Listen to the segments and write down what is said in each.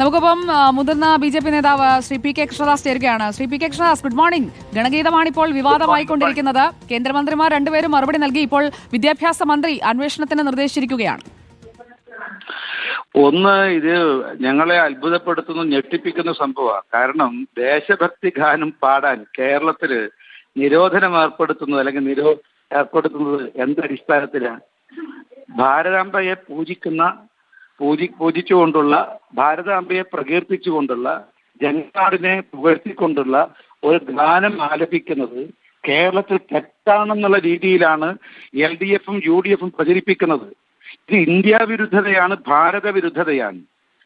നമുക്കിപ്പം മുതിർന്ന B J P നേതാവ് ശ്രീ പി കെ കൃഷ്ണദാസ് ചേരുകയാണ്. Shri P K Krishnadas good morning ഗണഗീതമാണ് ഇപ്പോൾ വിവാദമായിക്കൊണ്ടിരിക്കുന്നത്. കേന്ദ്രമന്ത്രിമാർ രണ്ടുപേരും മറുപടി നൽകി ഇപ്പോൾ വിദ്യാഭ്യാസ മന്ത്രി അന്വേഷണത്തിന് നിർദ്ദേശിച്ചിരിക്കുകയാണ്. ഒന്ന് ഇത് ഞങ്ങളെ അത്ഭുതപ്പെടുത്തുന്ന ഞെട്ടിപ്പിക്കുന്ന സംഭവമാണ്. കാരണം ദേശഭക്തി ഗാനം പാടാൻ കേരളത്തിൽ നിരോധനം ഏർപ്പെടുത്തുന്നത് അല്ലെങ്കിൽ നിരോ ഏർപ്പെടുത്തുന്നത് എന്തടിസ്ഥാനത്തിലാണ് ഭാരതാംബയെ പൂജിക്കുന്ന പൂജി പൂജിച്ചുകൊണ്ടുള്ള ഭാരതാംബയെ പ്രകീർത്തിച്ചുകൊണ്ടുള്ള ജനനാടിനെ പുകഴ്ത്തിക്കൊണ്ടുള്ള ഒരു ഗാനം ആലപിക്കുന്നത് കേരളത്തിൽ തെറ്റാണെന്നുള്ള രീതിയിലാണ് എൽ ഡി എഫും യു ഡി എഫും പ്രചരിപ്പിക്കുന്നത്. ഇത് ഇന്ത്യ വിരുദ്ധതയാണ് ഭാരത വിരുദ്ധതയാണ്.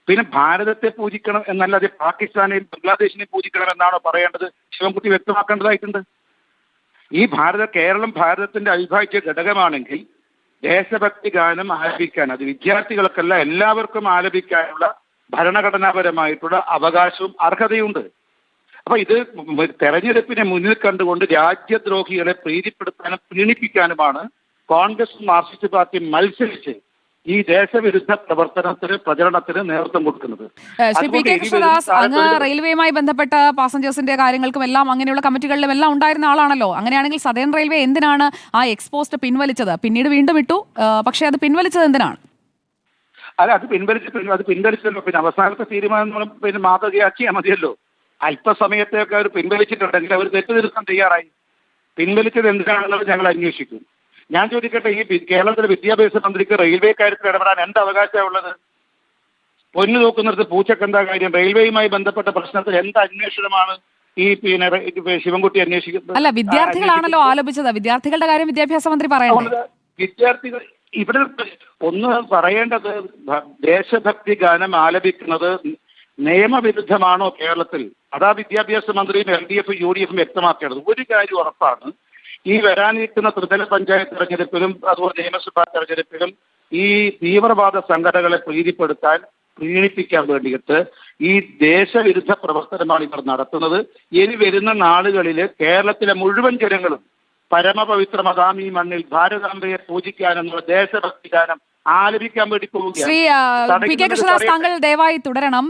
പിന്നെ ഭാരതത്തെ പൂജിക്കണം എന്നല്ലാതെ പാകിസ്ഥാനെയും ബംഗ്ലാദേശിനെയും പൂജിക്കണം എന്നാണോ പറയേണ്ടത്? ശിവൻകുട്ടി വ്യക്തമാക്കേണ്ടതായിട്ടുണ്ട്. ഈ ഭാരത കേരളം ഭാരതത്തിന്റെ അവിഭാജ്യ ഘടകമാണെങ്കിൽ ദേശഭക്തി ഗാനം ആലപിക്കാൻ അത് വിദ്യാർത്ഥികൾക്കല്ല എല്ലാവർക്കും ആലപിക്കാനുള്ള ഭരണഘടനാപരമായിട്ടുള്ള അവകാശവും അർഹതയുണ്ട്. അപ്പൊ ഇത് തെരഞ്ഞെടുപ്പിനെ മുന്നിൽ കണ്ടുകൊണ്ട് രാജ്യദ്രോഹികളെ പ്രീതിപ്പെടുത്താനും പ്രീണിപ്പിക്കാനുമാണ് കോൺഗ്രസ് മാർക്സിസ്റ്റ് പാർട്ടി മത്സരിച്ച് ഈ ദേശവിരുദ്ധ പ്രവർത്തനത്തിന് പ്രചരണത്തിന് നേതൃത്വം കൊടുക്കുന്നത്. ഏഹ് ശ്രീ പി കെ കൃഷ്ണദാസ് അങ്ങ് റെയിൽവേയുമായി ബന്ധപ്പെട്ട പാസഞ്ചേഴ്സിന്റെ കാര്യങ്ങൾക്കും എല്ലാം അങ്ങനെയുള്ള കമ്മിറ്റികളിലും എല്ലാം ഉണ്ടായിരുന്ന ആളാണല്ലോ. അങ്ങനെയാണെങ്കിൽ സദേൺ റെയിൽവേ എന്തിനാണ് ആ എക്സ്പോസ്റ്റ് പിൻവലിച്ചത്? പിന്നീട് വീണ്ടും ഇട്ടു. പക്ഷേ അത് പിൻവലിച്ചത് എന്തിനാണ്? അല്ല അത് പിൻവലിച്ച് അത് പിൻവലിച്ചല്ലോ. പിന്നെ അവസാനത്തെ തീരുമാനം പിന്നെ മാതൃകയാക്കിയാൽ മതിയല്ലോ. അല്പസമയത്തേക്ക് അവർ പിൻവലിച്ചിട്ടുണ്ടെങ്കിൽ അവർ തെറ്റ് തയ്യാറായി. പിൻവലിച്ചത് എന്തിനാണെന്നുള്ളത് ഞങ്ങൾ അന്വേഷിക്കും. ഞാൻ ചോദിക്കട്ടെ ഈ കേരളത്തിലെ വിദ്യാഭ്യാസ മന്ത്രിക്ക് റെയിൽവേ കാര്യത്തിൽ ഇടപെടാൻ എന്ത് അവകാശമാണ് ഉള്ളത്? പൊന്നു നോക്കുന്നിടത്ത് പൂച്ചക്കെന്താ കാര്യം? റെയിൽവേയുമായി ബന്ധപ്പെട്ട പ്രശ്നത്തിൽ എന്ത് അന്വേഷണമാണ് ഈ പിന്നെ ശിവൻകുട്ടി അന്വേഷിക്കുന്നത്? അല്ല വിദ്യാർത്ഥികളാണല്ലോ ആലോചിച്ചത്. വിദ്യാർത്ഥികളുടെ കാര്യം വിദ്യാഭ്യാസ മന്ത്രി പറയുന്നത് വിദ്യാർത്ഥികൾ ഇവിടെ ഒന്ന് പറയേണ്ടത് ദേശഭക്തി ഗാനം ആലപിക്കുന്നത് നിയമവിരുദ്ധമാണോ കേരളത്തിൽ? അതാ വിദ്യാഭ്യാസ മന്ത്രിയും എൽ ഡി എഫും യു ഡി എഫും വ്യക്തമാക്കേണ്ടത്. ഒരു കാര്യം ഉറപ്പാണ്. ഈ വരാനിരിക്കുന്ന ത്രിതല പഞ്ചായത്ത് തെരഞ്ഞെടുപ്പിലും അതുപോലെ നിയമസഭാ തെരഞ്ഞെടുപ്പിലും ഈ തീവ്രവാദ സംഘടനകളെ പ്രീതിപ്പെടുത്താൻ പ്രീണിപ്പിക്കാൻ വേണ്ടിയിട്ട് ഈ ദേശവിരുദ്ധ പ്രവർത്തനമാണ് ഇവർ നടത്തുന്നത്. ഇനി വരുന്ന നാളുകളിൽ കേരളത്തിലെ മുഴുവൻ ജനങ്ങളും പരമപവിത്രമതാം ഈ മണ്ണിൽ ഭാരതാംബയെ പൂജിക്കാനെന്നുള്ള ദേശഭക്തി ഗാനം ആലപിക്കാൻ വേണ്ടി ശ്രീ ആ, പി കെ കൃഷ്ണദാസ് താങ്കൾ ദയവായി തുടരണം.